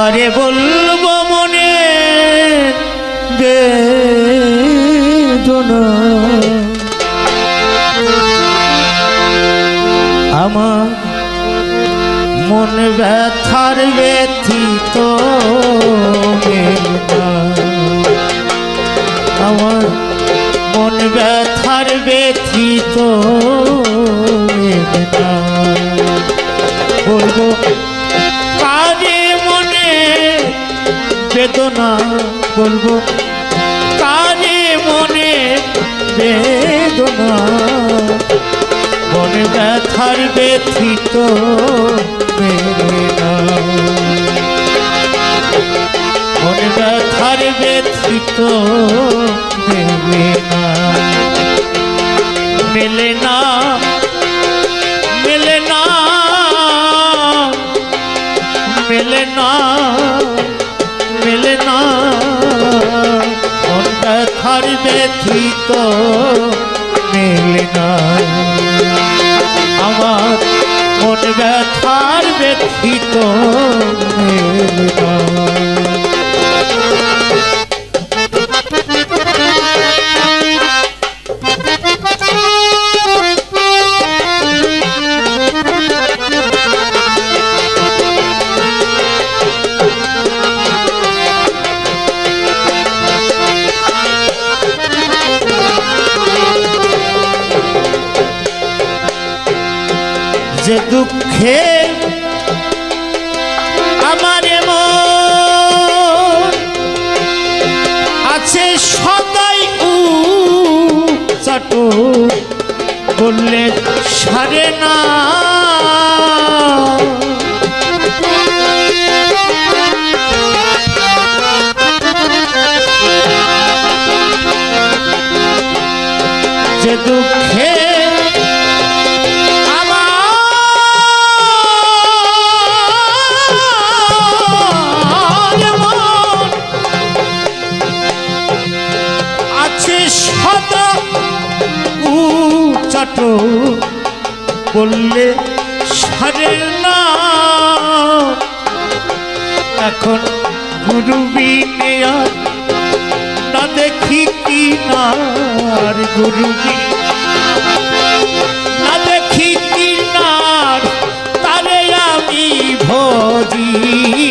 করে বলব মনে বেদনা। আমার মন ব্যথার ব্যথিত আমার মন ব্যথার ব্যথিত বলব বেদনা বলব। কানে মনে বেদনা, মনে ব্যথার ব্যথিত মনে ব্যথার ব্যথিত মেলে না মেলে না মেলে না। ব্যথিত মেলে না আমার মন ব্যথার ব্যথিত মেলে না যে দুঃখে আমার আছে সদাই উ চাটো বললে সারে না। যে দুঃখে সদা উচাট বললে, সারে না। এখন গুরু না দেখি কি না আর গুরু না দেখি কিনার তারে আমি ভজিলাম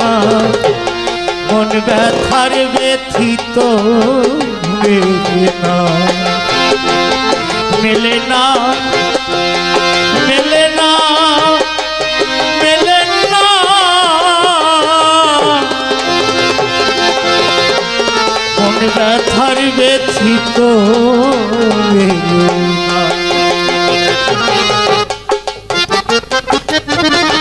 না। মন ব্যথার ব্যথিত মেলে না মেলে না মেলে না মেলে না মন ব্যথার ব্যথিত মেলে না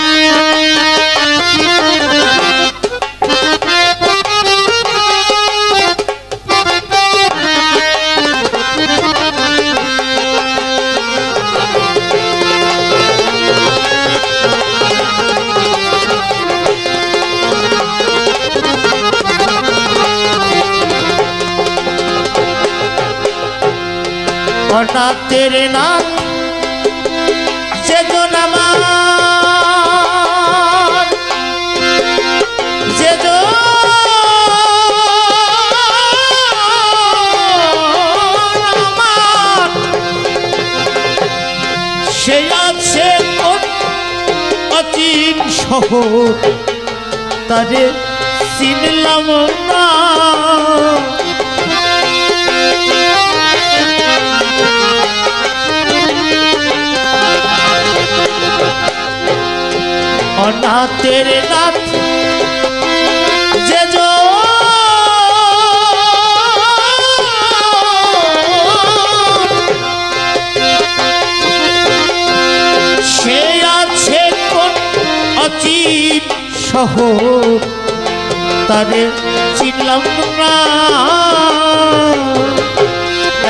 অনা তেরে নাম সেজন আমার সেজন আমার সে আছে অচিন শহর তারে চিনলাম না। অনাথের নাথ। যে আছে কোন তারে চিনলাম না।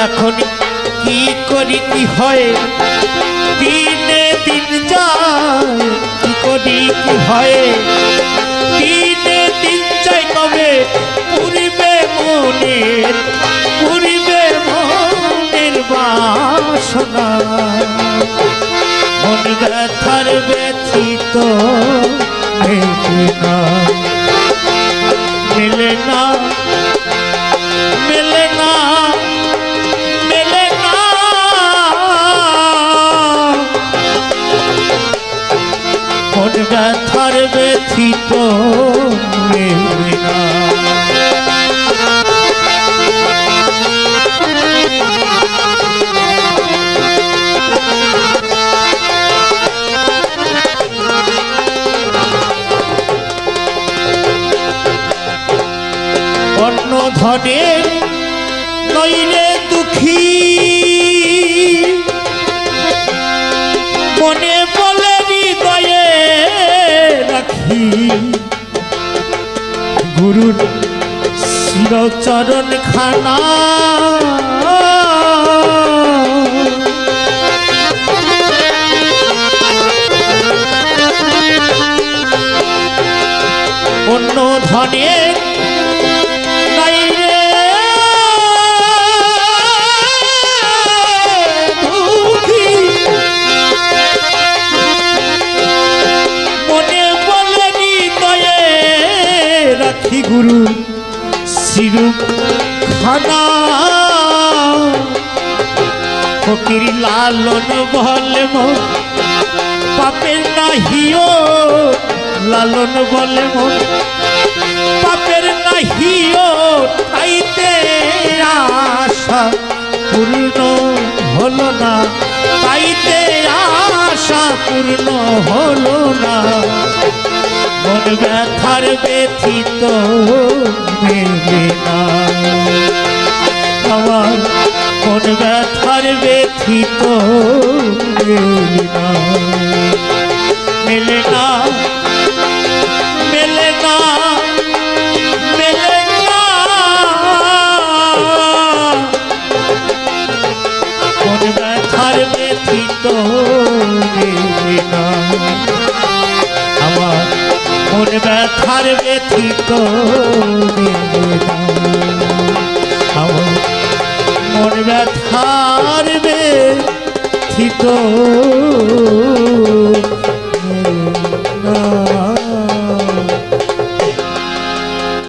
এখন কি করি, কি হয়? দিনে দিন যায়। বাসনা মন ব্যথার ব্যথিত, মেলে না। মেলে না। মেলে না। মেলে না। মন ব্যথার ব্যথিত ধনে নইলে দুঃখী। মনে বলে হৃদয়ে রাখি। গুরুর চিরচরণ খানা খানা ফকির লালন বলে মন পাপের নাহিও। লালন বলে মন পাপের নাহিও। তাইতে আশা পূর্ণ হলো না, তাইতে আশা পূর্ণ হলো না। মন ব্যথার ব্যথিত মেলে না। আমার মন ব্যথার ব্যথিত মেলে ব্যথার